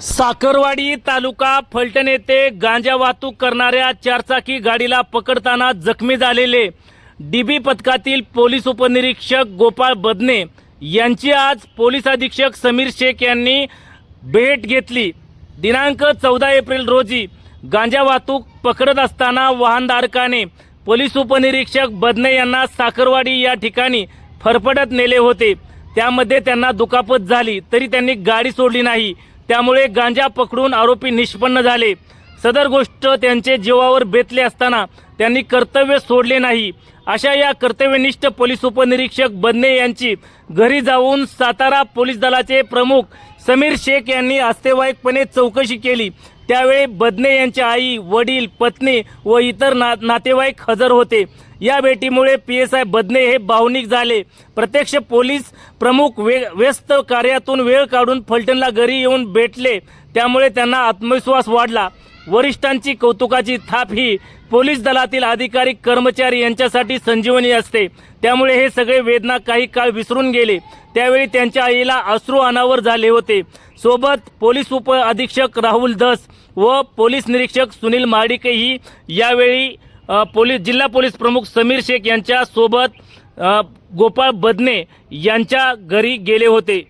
साखरवाडी तालुका फलटण येथे गांजा वाहतूक करणाऱ्या चारचाकी गाडीला पकडताना जखमी झालेले डीबी पथकातील पोलीस उपनिरीक्षक गोपाळ बदने यांची आज पोलीस अधीक्षक समीर शेख यांनी भेट घेतली. दिनांक चौदा एप्रिल रोजी गांजा वाहतूक पकडत असताना वाहनधारकाने पोलीस उपनिरीक्षक बदने यांना साखरवाडी या ठिकाणी फरफडत नेले होते. त्यामध्ये त्यांना दुखापत झाली तरी त्यांनी गाडी सोडली नाही. त्यामुळे गांजा पकडून आरोपी निष्पन्न झाले. सदर गोष्ट त्यांचे जीवावर बेतले असताना त्यांनी कर्तव्य सोडले नाही. अशा या कर्तव्यनिष्ठ पोलीस उपनिरीक्षक बदने यांची घरी जाऊन सातारा पोलीस दलाचे प्रमुख समीर शेख यांनी आस्तेवाईकपणे चौकशी केली. त्यावेळी बदने यांचे आई वडील पत्नी व इतर ना नातेवाईक हजर होते. या भेटीमुळे पी एस आय बदने हे भावनिक झाले. प्रत्यक्ष पोलीस प्रमुख वे व्यस्त कार्यातून वेळ काढून फलटणला घरी येऊन भेटले. त्यामुळे त्यांना आत्मविश्वास वाढला. वरिष्ठांची कौतुकाची थाप ही पोलीस दलातील अधिकारी कर्मचारी यांच्यासाठी संजीवनी असते. त्यामुळे हे सगळे वेदना काही काळ विसरून गेले. त्यावेळी त्यांच्या आईला अश्रू अनावर झाले होते. सोबत पोलीस उप अधीक्षक राहुल धस व पोलीस निरीक्षक सुनील महाडिकही यावेळी पोलीस जिल्हा पोलीस प्रमुख समीर शेख यांच्या सोबत गोपाळ बदने यांच्या घरी गेले होते.